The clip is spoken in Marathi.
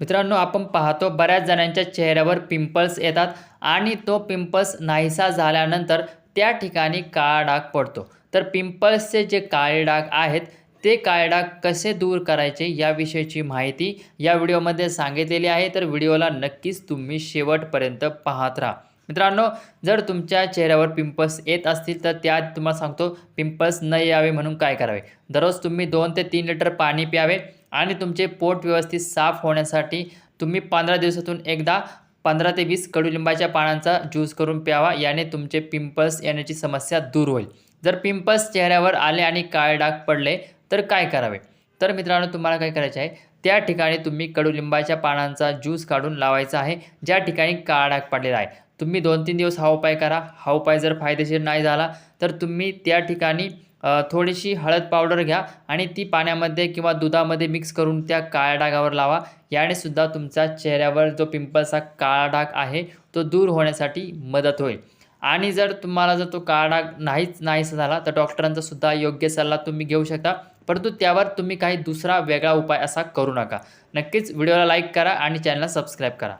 मित्रांनो आपण पाहतो बऱ्याच जणांच्या चेहऱ्यावर पिंपल्स येतात आणि तो पिंपल्स नाहीसा झाल्यानंतर त्या ठिकाणी काळा डाग पडतो. तर पिंपल्सचे जे काळे डाग आहेत ते काळे डाग कसे दूर करायचे याविषयीची माहिती या व्हिडिओमध्ये सांगितलेली आहे. तर व्हिडिओला नक्कीच तुम्ही शेवटपर्यंत पाहत राहा. मित्रांनो जर तुमच्या चेहऱ्यावर पिंपल्स येत असतील तर त्या तुम्हाला सांगतो पिंपल्स न यावे म्हणून काय करावे? दररोज तुम्ही दोन ते तीन लिटर पाणी प्यावे. आणि तुमचे पोट व्यवस्थित साफ होण्यासाठी तुम्ही पंधरा दिवसातून एकदा पंधरा ते वीस कडुलिंबाच्या पानांचा ज्यूस करून प्यावा याने तुमचे पिंपल्स येण्याची समस्या दूर होईल. जर पिंपल्स चेहऱ्यावर आले आणि काळे डाग पडले तर काय करावे? तर मित्रांनो तुम्हाला काय करायचे आहे? त्या ठिकाणी तुम्ही कडुलिंबाच्या पानांचा ज्यूस काढून लावायचा आहे ज्या ठिकाणी काळा डाग पडलेला आहे. तुम्ही दोन तीन दिवस हा उपाय करा. हा उपाय जर फायदेशीर नाही झाला तर तुम्ही त्या ठिकाणी थोडीशी हळद पावडर घ्या आणि ती पाण्यामध्ये किंवा दुधामध्ये मिक्स करून त्या काळ्या डागावर लावा. याने सुद्धा चेहऱ्यावर जो पिंपल्सचा काळा डाग आहे तो दूर होण्यासाठी मदत होईल. आणि जर तुम्हाला जर तो काळा डाग नाहीच नाहीसा झाला तर डॉक्टरांचा सुद्धा योग्य सल्ला तुम्ही घेऊ शकता. परंतु त्यावर तुम्ही काही दुसरा वेगळा उपाय असा करू नका. नक्कीच व्हिडिओला लाईक करा आणि चॅनलला सबस्क्राईब करा.